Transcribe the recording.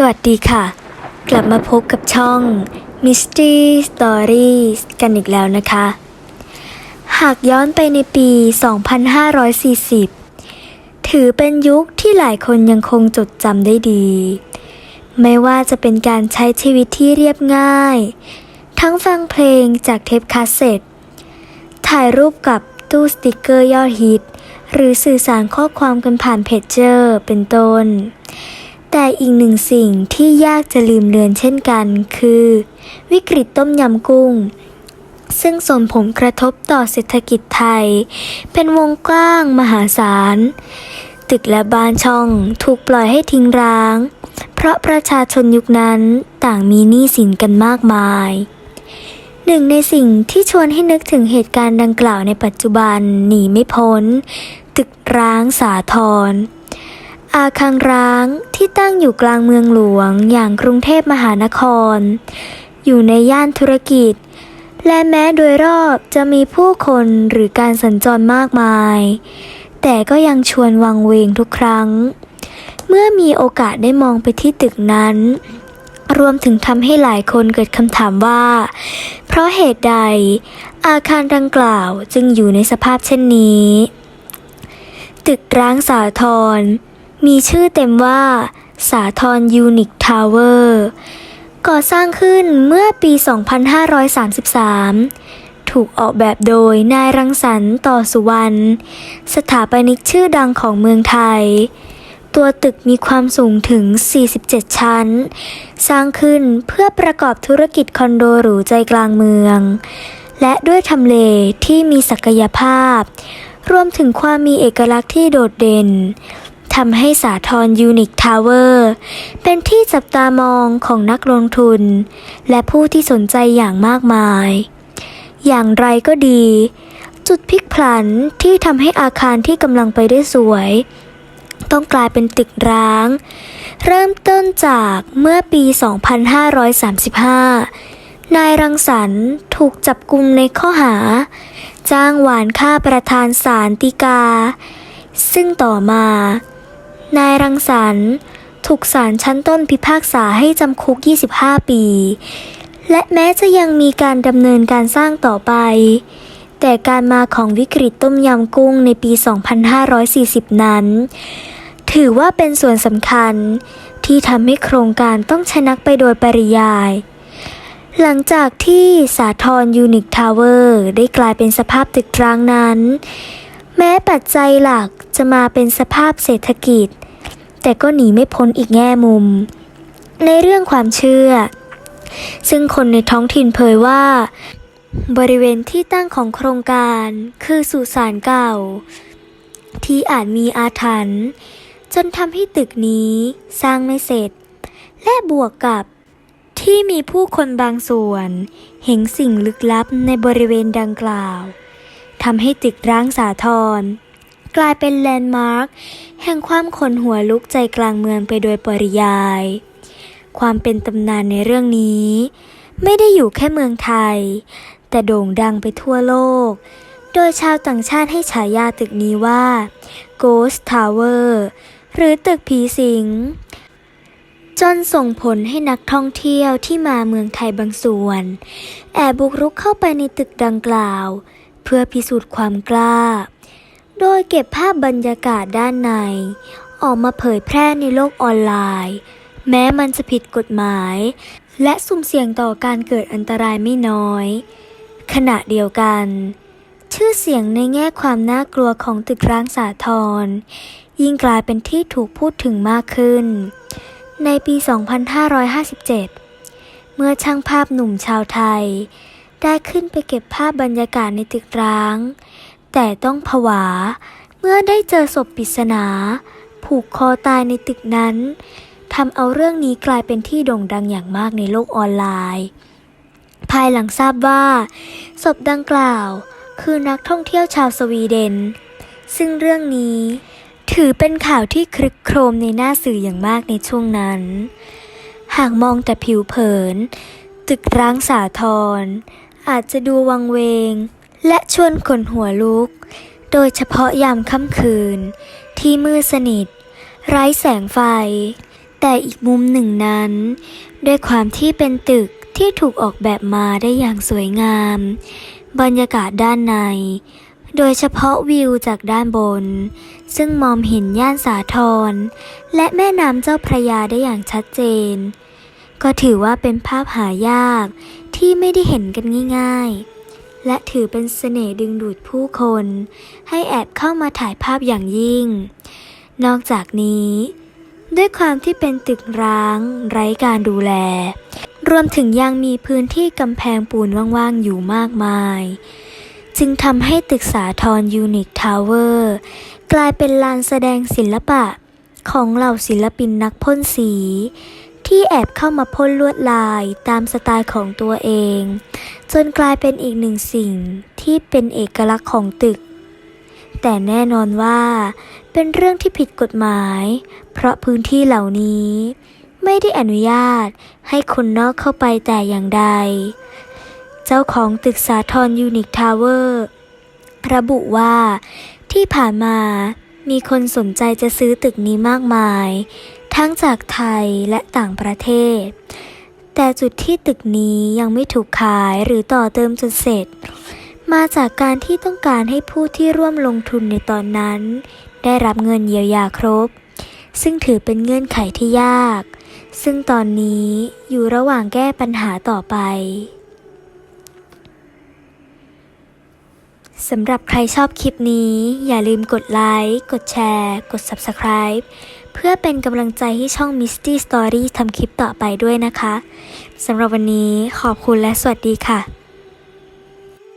สวัสดีค่ะ กลับมาพบกับช่อง Mystery Stories กันอีกแล้วนะคะ หากย้อนไปในปี 2540 ถือเป็นยุคที่หลายคนยังคงจดจำได้ดี ไม่ว่าจะเป็นการใช้ชีวิตที่เรียบง่าย ทั้งฟังเพลงจากเทปคาสเซ็ตถ่ายรูปกับตู้สติกเกอร์ยอดฮิต หรือสื่อสารข้อความกันผ่านเพจเจอร์เป็นต้น แต่อีกหนึ่งสิ่งที่ยากจะลืมเลือนเช่นกัน คือ วิกฤตต้มยำกุ้ง ซึ่งส่งผลกระทบต่อเศรษฐกิจไทย เป็นวงกว้างมหาศาล ตึกและบ้านช่องถูกปล่อยให้ทิ้งร้าง เพราะประชาชนยุคนั้นต่างมีหนี้สินกันมากมายหนึ่งในสิ่งที่ชวนให้นึกถึงเหตุการณ์ดังกล่าวในปัจจุบันหนีไม่พ้น ตึกร้างสาทร อาคารร้างที่ตั้งอยู่กลางเมืองหลวงอย่างกรุงเทพมหานคร อยู่ในย่านธุรกิจ และแม้โดยรอบจะมีผู้คนหรือการสัญจรมากมาย แต่ก็ยังชวนวังเวงทุกครั้ง เมื่อมีโอกาสได้มองไปที่ตึกนั้น รวมถึงทำให้หลายคนเกิดคำถามว่า เพราะเหตุใด อาคารดังกล่าวจึงอยู่ในสภาพเช่นนี้ ตึกร้างสาทร มีชื่อเต็มว่า สาทรยูนิคทาวเวอร์ก่อสร้างขึ้นเมื่อปี 2533 ถูกออกแบบโดยนายรังสรรค์ต่อสุวรรณ สถาปนิกชื่อดังของเมืองไทย ตัวตึกมีความสูงถึง 47 ชั้น สร้างขึ้นเพื่อประกอบธุรกิจคอนโดหรูใจกลางเมือง และด้วยทำเลที่มีศักยภาพ รวมถึงความมีเอกลักษณ์ที่โดดเด่น ทำให้สาทรยูนิคทาวเวอร์เป็นที่จับตามองของนักลงทุน และผู้ที่สนใจอย่างมากมาย อย่างไรก็ดี จุดพลิกผลันที่ทำให้อาคารที่กำลังไปได้สวย ต้องกลายเป็นตึกร้าง เริ่มต้นจากเมื่อปี 2535 นายรังสรรค์ถูกจับกุมในข้อหา จ้างหวานฆ่าประธานศาลฎีกาซึ่งต่อมา นายรังสรรค์ถูกศาลชั้นต้นพิพากษาให้จำคุก 25 ปี และแม้จะยังมีการดำเนินการสร้างต่อไป แต่การมาของวิกฤตต้มยำกุ้งในปี 2540 นั้น ถือว่าเป็นส่วนสำคัญที่ทำให้โครงการต้องชะนักไปโดยปริยาย หลังจากที่สาทรยูนิคทาวเวอร์ได้กลายเป็นสภาพตึกร้างนั้น แม้ปัจจัยหลักจะมาเป็นสภาพเศรษฐกิจ แต่ก็หนีไม่พ้นอีกแง่มุม ในเรื่องความเชื่อ ซึ่งคนในท้องถิ่นเผยว่า บริเวณที่ตั้งของโครงการคือสุสานเก่า ที่อาจมีอาถรรพ์จนทำให้ตึกนี้สร้างไม่เสร็จ และบวกกับที่มีผู้คนบางส่วน เห็นสิ่งลึกลับในบริเวณดังกล่าว ทำให้ตึกร้างสาทรกลายเป็นแลนด์มาร์คแห่งความขนหัวลุกใจกลางเมืองไปโดยปริยาย ความเป็นตำนานในเรื่องนี้ ไม่ได้อยู่แค่เมืองไทย แต่โด่งดังไปทั่วโลก โดยชาวต่างชาติให้ฉายาตึกนี้ว่า Ghost Tower หรือตึกผีสิง จนส่งผลให้นักท่องเที่ยวที่มาเมืองไทยบางส่วน แอบบุกรุกเข้าไปในตึกดังกล่าว เพื่อพิสูจน์ความกล้า โดยเก็บภาพบรรยากาศด้านใน ออกมาเผยแพร่ในโลกออนไลน์ แม้มันจะผิดกฎหมาย และสุ่มเสี่ยงต่อการเกิดอันตรายไม่น้อย ขณะเดียวกัน ชื่อเสียงในแง่ความน่ากลัวของตึกร้างสาทรยิ่งกลายเป็นที่ถูกพูดถึงมากขึ้น ในปี 2557 เมื่อช่างภาพหนุ่มชาวไทย ได้ขึ้นไปเก็บภาพบรรยากาศในตึกร้าง แต่ต้องผวา เมื่อได้เจอศพปริศนา ผูกคอตายในตึกนั้นทำเอาเรื่องนี้กลายเป็นที่โด่งดังอย่างมากในโลกออนไลน์ ภายหลังทราบว่า ศพดังกล่าว คือนักท่องเที่ยวชาวสวีเดน ซึ่งเรื่องนี้ ถือเป็นข่าวที่คลึกโครมในหน้าสื่ออย่างมากในช่วงนั้น หากมองแต่ผิวเผิน ตึกร้างสาทร อาจจะดูวังเวง และชวนขนหัวลุก โดยเฉพาะยามค่ำคืน ที่มืดสนิท ไร้แสงไฟ แต่อีกมุมหนึ่งนั้น ด้วยความที่เป็นตึกที่ถูกออกแบบมาได้อย่างสวยงาม บรรยากาศด้านใน โดยเฉพาะวิวจากด้านบน ซึ่งมองเห็นย่านสาทร และแม่น้ำเจ้าพระยาได้อย่างชัดเจน ก็ถือว่าเป็นภาพหายาก ที่ไม่ได้เห็นกันง่ายๆ และถือเป็นเสน่ห์ดึงดูดผู้คน ให้แอบเข้ามาถ่ายภาพอย่างยิ่ง นอกจากนี้ ด้วยความที่เป็นตึกร้าง ไร้การดูแล รวมถึงยังมีพื้นที่กำแพงปูนว่างๆ อยู่มากมาย จึงทำให้ตึกสาทรยูนิคทาวเวอร์กลายเป็นลานแสดงศิลปะของเหล่าศิลปินนักพ่นสี ที่แอบเข้ามาพ่นลวดลายตามสไตล์ของตัวเอง จนกลายเป็นอีกหนึ่งสิ่งที่เป็นเอกลักษณ์ของตึก แต่แน่นอนว่า เป็นเรื่องที่ผิดกฎหมาย เพราะพื้นที่เหล่านี้ ไม่ได้อนุญาตให้คนนอกเข้าไปแต่อย่างใด เจ้าของตึกสาทรยูนิคทาวเวอร์ระบุว่าที่ผ่านมามีคนสนใจจะซื้อตึกนี้มากมาย ทั้งจากไทยและต่างประเทศ แต่จุดที่ตึกนี้ยังไม่ถูกขายหรือต่อเติมจนเสร็จ มาจากการที่ต้องการให้ผู้ที่ร่วมลงทุนในตอนนั้น ได้รับเงินเยียวยาครบ ซึ่งถือเป็นเงื่อนไขที่ยาก ซึ่งตอนนี้อยู่ระหว่างแก้ปัญหาต่อไป สำหรับใครชอบคลิปนี้ อย่าลืมกดไลค์ กดแชร์ กด Subscribe เพื่อเป็นกำลังใจให้ช่อง Misty Story ทำคลิปต่อไปด้วยนะคะ สำหรับวันนี้ขอบคุณและสวัสดีค่ะ